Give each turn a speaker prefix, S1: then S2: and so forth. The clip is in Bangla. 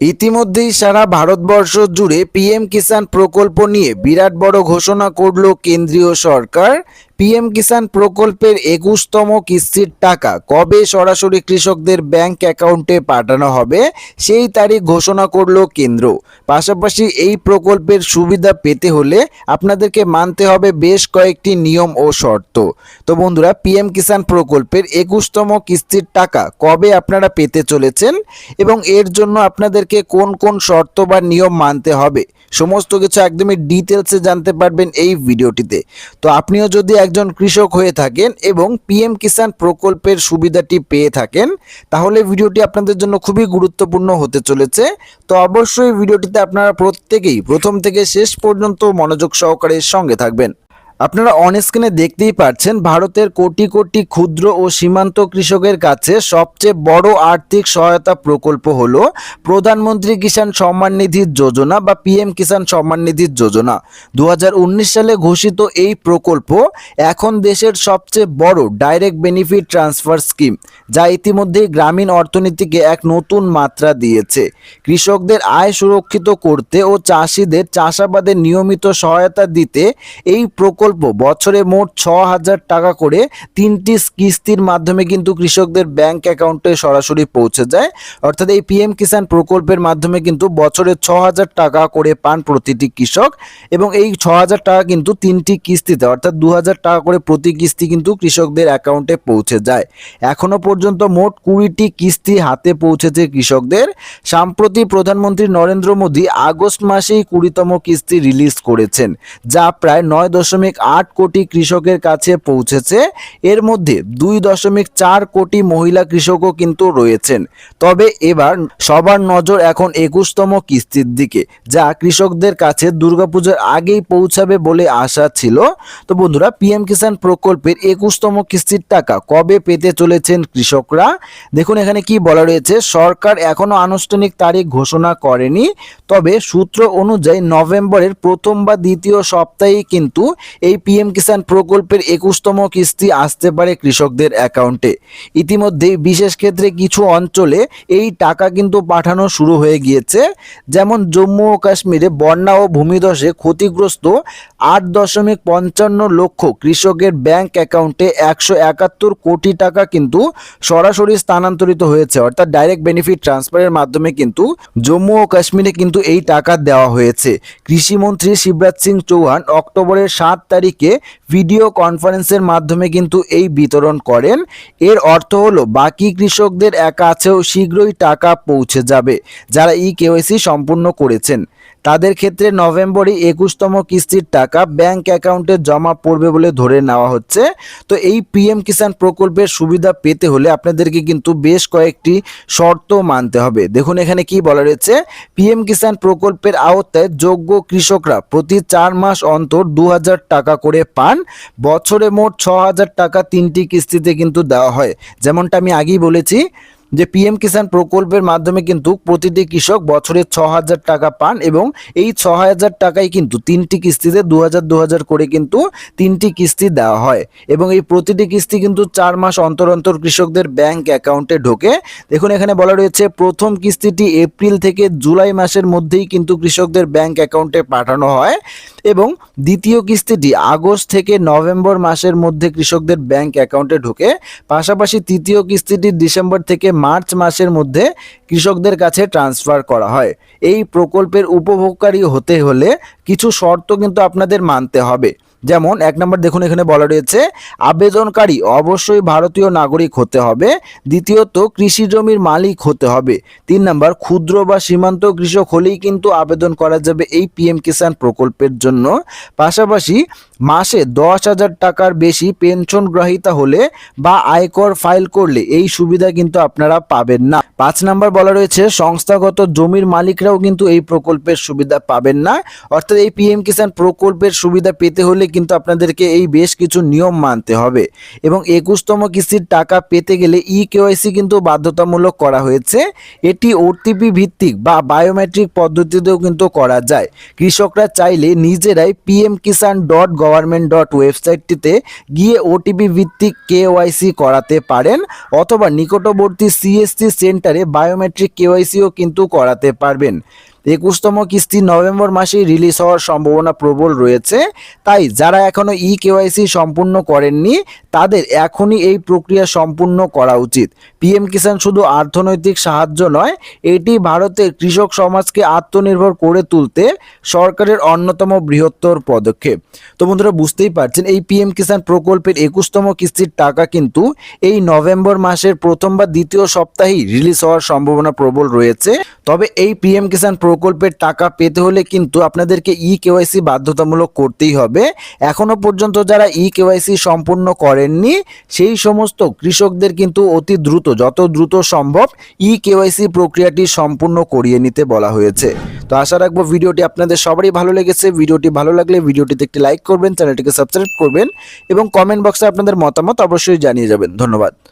S1: ইতিমধ্যেই সারা ভারতবর্ষ জুড়ে পিএম কিষাণ প্রকল্প নিয়ে বিরাট বড় ঘোষণা করল কেন্দ্রীয় সরকার। পিএম কিষাণ প্রকল্পের একুশতম কিস্তির টাকা কবে সরাসরি কৃষকদের ব্যাংক অ্যাকাউন্টে পাঠানো হবে, সেই তারিখ ঘোষণা করল কেন্দ্র। পাশাপাশি এই প্রকল্পের সুবিধা পেতে হলে আপনাদেরকে মানতে হবে বেশ কয়েকটি নিয়ম ও শর্ত। তো বন্ধুরা, পিএম কিষাণ প্রকল্পের একুশতম কিস্তির টাকা কবে আপনারা পেতে চলেছেন এবং এর জন্য আপনাদেরকে কোন কোন শর্ত বা নিয়ম মানতে হবে, সমস্ত কিছু একদমই ডিটেলসে জানতে পারবেন এই ভিডিওটিতে। তো আপনিও যদি একজন কৃষক হয়ে থাকেন এবং পিএম কিষাণ প্রকল্পের সুবিধাটি পেয়ে থাকেন, তাহলে ভিডিওটি আপনাদের জন্য খুবই গুরুত্বপূর্ণ হতে চলেছে। তো অবশ্যই ভিডিওটিতে আপনারা প্রত্যেকেই প্রথম থেকে শেষ পর্যন্ত মনোযোগ সহকারে সঙ্গে থাকবেন। আপনারা অন স্ক্রিনে দেখতেই পাচ্ছেন, ভারতের কোটি কোটি ক্ষুদ্র ও সীমান্ত কৃষকের কাছে সবচেয়ে বড় আর্থিক সহায়তা প্রকল্প হল প্রধানমন্ত্রী কিষাণ সম্মান নিধি যোজনা বা পিএম কিষাণ সম্মান নিধি যোজনা। দু হাজার উনিশ সালে ঘোষিত এই প্রকল্প এখন দেশের সবচেয়ে বড় ডাইরেক্ট বেনিফিট ট্রান্সফার স্কিম যা ইতিমধ্যেই গ্রামীণ অর্থনীতিকে এক নতুন মাত্রা দিয়েছে। কৃষকদের আয় সুরক্ষিত করতে ও চাষিদের চাষাবাদে নিয়মিত সহায়তা দিতে এই প্রকল্প বছরে মোট ছ হাজার টাকা করে তিনটি কিস্তির মাধ্যমে কিন্তু কৃষকদের ব্যাংক অ্যাকাউন্টে সরাসরি পৌঁছে যায়। অর্থাৎ এই পিএম কিষাণ প্রকল্পের মাধ্যমে কিন্তু বছরে ছ হাজার টাকা করে পান প্রতিটি কৃষক এবং এই ছ হাজার টাকা কিন্তু তিনটি কিস্তিতে অর্থাৎ দু হাজার টাকা করে প্রতি কিস্তি কিন্তু কৃষকদের অ্যাকাউন্টে পৌঁছে যায়। এখনও পর্যন্ত মোট কুড়িটি কিস্তি হাতে পৌঁছেছে কৃষকদের। সম্প্রতি প্রধানমন্ত্রী নরেন্দ্র মোদী আগস্ট মাসেই কুড়িতম কিস্তি রিলিজ করেছেন, যা প্রায় নয় দশমিক আট কোটি কৃষকের কাছে পৌঁছেছে। এর মধ্যে দুই দশমিক চার কোটি মহিলা কৃষকও কিন্তু রয়েছেন। তবে এবার সবার নজর এখন একুশতম কিস্তির দিকে, যা কৃষকদের কাছে দুর্গাপূজার আগেই পৌঁছাবে বলে আশা ছিল। তো বন্ধুরা, পিএম কিষাণ প্রকল্পের একুশতম কিস্তির টাকা কবে পেতে চলেছেন কৃষকরা? দেখুন এখানে কি বলা রয়েছে, সরকার এখনও আনুষ্ঠানিক তারিখ ঘোষণা করেনি, তবে সূত্র অনুযায়ী নভেম্বরের প্রথম বা দ্বিতীয় সপ্তাহেই কিন্তু এই পিএম কিষাণ প্রকল্পের একুশতম কিস্তি আসতে পারে কৃষকদের অ্যাকাউন্টে। ইতিমধ্যেই বিশেষ ক্ষেত্রে কিছু অঞ্চলে এই টাকা কিন্তু পাঠানো শুরু হয়ে গিয়েছে। যেমন জম্মু ও কাশ্মীরে বন্যা ও ভূমিধসে ক্ষতিগ্রস্ত আট দশমিক পঞ্চান্ন লক্ষ কৃষকের ব্যাংক অ্যাকাউন্টে একশো একাত্তর কোটি টাকা কিন্তু সরাসরি স্থানান্তরিত হয়েছে। অর্থাৎ ডাইরেক্ট বেনিফিট ট্রান্সফারের মাধ্যমে কিন্তু জম্মু ও কাশ্মীরে কিন্তু এই টাকা দেওয়া হয়েছে। কৃষিমন্ত্রী শিবরাজ সিং চৌহান অক্টোবরের সাত তারিখে ভিডিও কনফারেন্সের মাধ্যমে কিন্তু এই বিতরণ করেন। এর অর্থ হলো, বাকি কৃষকদের কাছেও শীঘ্রই টাকা পৌঁছে যাবে, যারা ই কেওয়াইসি সম্পূর্ণ করেছেন। তাদের ক্ষেত্রে নভেম্বরে একুশতম কিস্তির টাকা ব্যাংক অ্যাকাউন্টে জমা পড়বে বলে ধরে নেওয়া হচ্ছে। তো এই পিএম কিষাণ প্রকল্পের সুবিধা পেতে হলে আপনাদেরকে কিন্তু বেশ কয়েকটি শর্ত মানতে হবে। দেখুন এখানে কি বলা রয়েছে, পিএম কিষাণ প্রকল্পের আওতায় যোগ্য কৃষকরা প্রতি চার মাস অন্তর দু হাজার টাকা করে পান। বছরে মোট ছ টাকা তিনটি কিস্তিতে কিন্তু দেওয়া হয়। যেমনটা আমি আগেই বলেছি যে পিএম কিষাণ প্রকল্পের মাধ্যমে কিন্তু প্রতিটি কৃষক বছরে ছ হাজার টাকা পান এবং এই ছ হাজার টাকাই কিন্তু তিনটি কিস্তিতে দু হাজার দু হাজার করে কিন্তু তিনটি কিস্তি দেওয়া হয়। এবং এই প্রতিটি কিস্তি কিন্তু চার মাস অন্তর অন্তর কৃষকদের ব্যাংক অ্যাকাউন্টে ঢোকে। দেখুন, এখানে বলা রয়েছে, প্রথম কিস্তিটি এপ্রিল থেকে জুলাই মাসের মধ্যেই কিন্তু কৃষকদের ব্যাংক অ্যাকাউন্টে পাঠানো হয় এবং দ্বিতীয় কিস্তিটি আগস্ট থেকে নভেম্বর মাসের মধ্যে কৃষকদের ব্যাংক অ্যাকাউন্টে ঢোকে। পাশাপাশি তৃতীয় কিস্তিটি ডিসেম্বর থেকে মার্চ মাসের মধ্যে কৃষকদের কাছে ট্রান্সফার করা হয়। এই প্রকল্পের উপভোগকারী হতে হলে কিছু শর্ত কিন্তু আপনাদের মানতে হবে। যেমন, এক নম্বর দেখুন, এখানে বলা রয়েছে, আবেদনকারী অবশ্যই ভারতীয় নাগরিক হতে হবে। দ্বিতীয়ত, কৃষি জমির মালিক হতে হবে। তিন নম্বর, ক্ষুদ্র বা সীমান্ত কৃষক হলেই কিন্তু আবেদন করা যাবে এই পিএম কিষাণ প্রকল্পের জন্য। পাশাপাশি, মাসে দশ হাজার টাকার বেশি পেনশন গ্রহীতা হলে বা আয়কর ফাইল করলে এই সুবিধা কিন্তু আপনারা পাবেন না। পাঁচ নাম্বার বলা রয়েছে, সংস্থাগত জমির মালিকরাও কিন্তু এই প্রকল্পের সুবিধা পাবেন না। অর্থাৎ এই পিএম কিষাণ প্রকল্পের সুবিধা পেতে হলে কিন্তু আপনাদেরকে এই বেশ কিছু নিয়ম মানতে হবে। এবং একুশতম কিস্তির টাকা পেতে গেলে ই কেওয়াইসি কিন্তু বাধ্যতামূলক করা হয়েছে। এটি ওটিপি ভিত্তিক বা বায়োমেট্রিক পদ্ধতিতেও কিন্তু করা যায়। কৃষকরা চাইলে নিজেরাই PM Kisan dot government dot ওয়েবসাইটটিতে গিয়ে ওটিপি ভিত্তিক কেওয়াইসি করাতে পারেন অথবা নিকটবর্তী সিএসসি সেন্টারে বায়োমেট্রিক কেওয়াইসিও কিন্তু করাতে পারবেন। একুশতম কিস্তি নভেম্বর মাসেই রিলিজ হওয়ার সম্ভাবনা প্রবল রয়েছে। তাই যারা এখনও ই কেওয়াইসি সম্পূর্ণ করেননি, তাদের এখনই এই প্রক্রিয়া সম্পূর্ণ করা উচিত। পিএম কিষাণ শুধু অর্থনৈতিক সাহায্য নয়, এটি ভারতের কৃষক সমাজকে আত্মনির্ভর করে তুলতে সরকারের অন্যতম বৃহত্তর পদক্ষেপ। তো বন্ধুরা, বুঝতেই পারছেন, এই পিএম কিষাণ প্রকল্পের একুশতম কিস্তির টাকা কিন্তু এই নভেম্বর মাসের প্রথম বা দ্বিতীয় সপ্তাহেই রিলিজ হওয়ার সম্ভাবনা প্রবল রয়েছে। তবে এই পিএম কিষাণ প্রকল্পের টাকা পেতে হলে কিন্তু আপনাদেরকে ই কেওয়াইসি বাধ্যতামূলক করতেই হবে। এখনও পর্যন্ত যারা ই কেওয়াইসি সম্পূর্ণ করেননি, সেই সমস্ত কৃষকদের কিন্তু অতি দ্রুত, যত দ্রুত সম্ভব ই কেওয়াইসি প্রক্রিয়াটি সম্পূর্ণ করিয়ে নিতে বলা হয়েছে। তো আশা রাখব ভিডিওটি আপনাদের সবারই ভালো লেগেছে। ভিডিওটি ভালো লাগলে ভিডিওটিতে একটি লাইক করবেন, চ্যানেলটিকে সাবস্ক্রাইব করবেন এবং কমেন্ট বক্সে আপনাদের মতামত অবশ্যই জানিয়ে যাবেন। ধন্যবাদ।